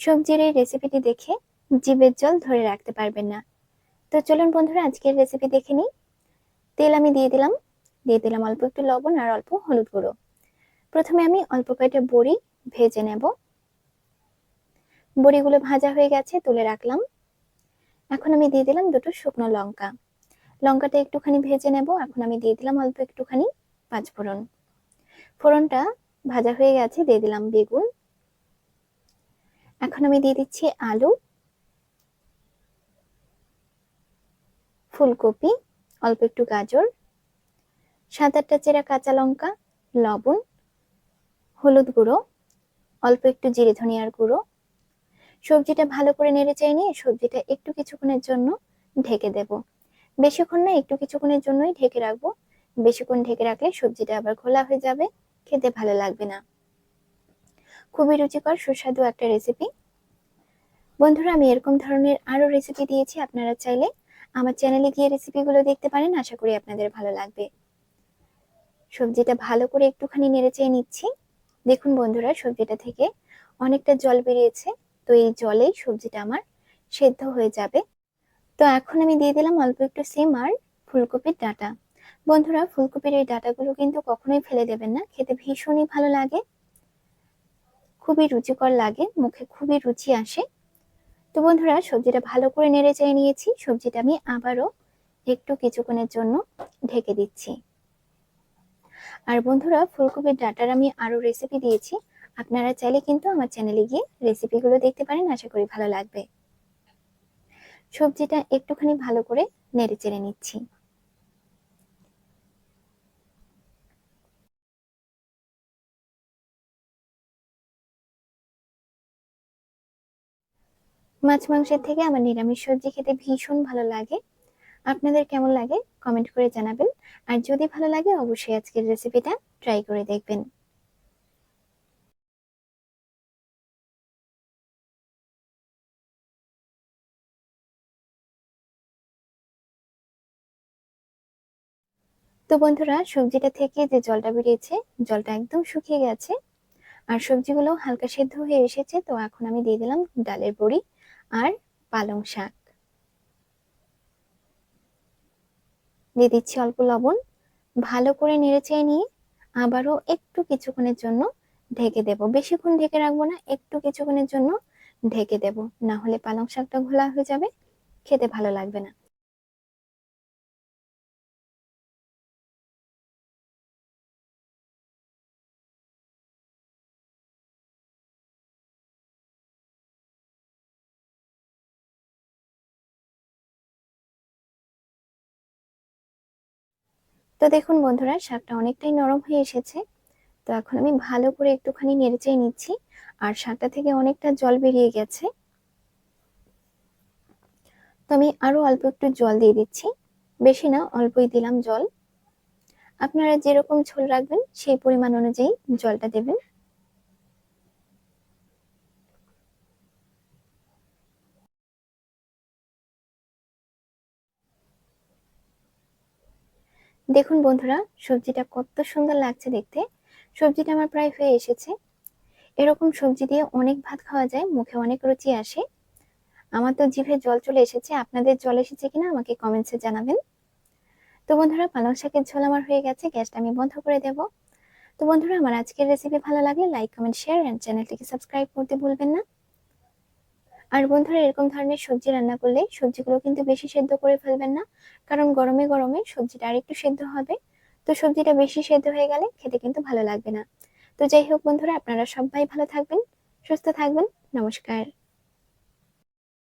সবজির এই রেসিপিটি দেখে জিভের জল ধরে রাখতে পারবেন না। তো চলুন বন্ধুরা, আজকের রেসিপি দেখে নিই। তেল আমি দিয়ে দিলাম। দিয়ে দিলাম অল্প একটু লবণ আর অল্প হলুদ গুঁড়ো। প্রথমে আমি অল্প কয়েকটা বড়ি ভেজে নেব। বড়িগুলো ভাজা হয়ে গেছে, তুলে রাখলাম। এখন আমি দিয়ে দিলাম দুটো শুকনো লঙ্কা। লঙ্কাটা একটুখানি ভেজে নেব। এখন আমি দিয়ে দিলাম অল্প একটুখানি পাঁচ ফোড়ন ফোড়নটা ভাজা হয়ে গেছে, দিয়ে দিলাম বেগুন। এখন আমি দিয়ে দিচ্ছি আলু, ফুলকপি, অল্প একটু গাজর, সাত আটটা চেরা কাঁচা লঙ্কা, লবণ, হলুদ গুঁড়ো, অল্প একটু জিরে ধনিয়ার গুঁড়ো। সবজিটা ভালো করে নেড়ে চাই নিয়ে সবজিটা একটু কিছুক্ষণের জন্য ঢেকে দেব। বেশিক্ষণ না, একটু কিছুক্ষণের জন্যই ঢেকে রাখব। বেশিক্ষণ ঢেকে রাখলে সবজিটা আবার খোলা হয়ে যাবে, খেতে ভালো লাগবে না। খুবই রুচিকর, সুস্বাদু একটা রেসিপি বন্ধুরা, আমি এরকম ধরনের আরও রেসিপি দিয়েছি, আপনারা চাইলে আমার চ্যানেলে গিয়ে রেসিপিগুলো দেখতে পারেন, আশা করি আপনাদের ভালো লাগবে। সবজিটা ভালো করে একটুখানি নেড়ে চেয়ে নিচ্ছি। দেখুন বন্ধুরা, সবজিটা থেকে অনেকটা জল বেরিয়েছে, তো এই জলেই সবজিটা আমার সেদ্ধ হয়ে যাবে। তো এখন আমি দিয়ে দিলাম অল্প একটু সিম আর ফুলকপির ডাটা। বন্ধুরা, ফুলকপির এই ডাটাগুলো কিন্তু কখনোই ফেলে দেবেন না, খেতে ভীষণই ভালো লাগে। খুবই রুচিকর লাগে, মুখে খুবই রুচি আসে। তো বন্ধুরা, সবজিটা ভালো করে নেড়ে চেয়ে নিয়েছি, সবজিটা আমি আবারও একটু কিছুক্ষণের জন্য ঢেকে দিচ্ছি। আর বন্ধুরা, ফুলকপির ডাটার আমি আরও রেসিপি দিয়েছি। আপনারা চাইলে কিন্তু আমার চ্যানেলে গিয়ে রেসিপিগুলো দেখতে পারেন, আশা করি ভালো লাগবে। সবজিটা একটুখানি ভালো করে নেড়ে চেড়ে নিচ্ছি। মাছ মাংসের থেকে আমার নিরামিষ সবজি খেতে ভীষণ ভালো লাগে। আপনাদের কেমন লাগে কমেন্ট করে জানাবেন। আর যদি ভালো লাগে, অবশ্যই আজকের রেসিপিটা ট্রাই করে দেখবেন। তো বন্ধুরা, সবজিটা থেকে যে জলটা বেরিয়েছে, জলটা একদম শুকিয়ে গেছে। আর সবজিগুলো হালকা সেদ্ধ হয়ে এসেছে, তো এখন আমি দিয়ে দিলাম ডালের বড়ি। আর পালং শাক। দিয়ে দিচ্ছি অল্প লবণ। ভালো করে নেড়েচেয়ে নিয়ে আবারও একটু কিছুক্ষণের জন্য ঢেকে দেব। বেশিক্ষণ ঢেকে রাখব না, একটু কিছুক্ষণের জন্য ঢেকে দেব। না হলে পালং শাকটা ঘোলা হয়ে যাবে, খেতে ভালো লাগবে না। তো দেখুন বন্ধুরা, শাকটা অনেকটাই নরম হয়ে এসেছে। তো এখন আমি ভালো করে একটুখানি নেড়েচেয়ে নিচ্ছি, আর শাকটা থেকে অনেকটা জল বেরিয়ে গেছে। তো আমি আরও অল্প একটু জল দিয়ে দিচ্ছি। বেশি না, অল্পই দিলাম জল। আপনারা যেরকম ঝোল রাখবেন, সেই পরিমাণ অনুযায়ী জলটা দেবেন। দেখুন বন্ধুরা, সবজিটা কত সুন্দর লাগছে দেখতে। সবজিটা আমার প্রায় হয়ে এসেছে। এরকম সবজি দিয়ে অনেক ভাত খাওয়া যায়, মুখে অনেক রুচি আসে। আমার তো জিভে জল চলে এসেছে, আপনাদের জল এসেছে কিনা আমাকে কমেন্টসে জানাবেন। তো বন্ধুরা, পালং শাকের ঝোল আমার হয়ে গেছে, গ্যাসটা আমি বন্ধ করে দেব। তো বন্ধুরা, আমার আজকের রেসিপি ভালো লাগলে লাইক কমেন্ট শেয়ার অ্যান্ড চ্যানেলটিকে সাবস্ক্রাইব করতে ভুলবেন না। আর বন্ধুরা, এরকম ধরনের সবজি রান্না করলে সবজিগুলো কিন্তু বেশি সেদ্ধ করে ফেলবেন না, কারণ গরমে গরমে সবজিটা আরেকটু সেদ্ধ হবে। তো সবজিটা বেশি সেদ্ধ হয়ে গেলে খেতে কিন্তু ভালো লাগবে না। তো যাই হোক বন্ধুরা, আপনারা সবাই ভালো থাকবেন, সুস্থ থাকবেন, নমস্কার।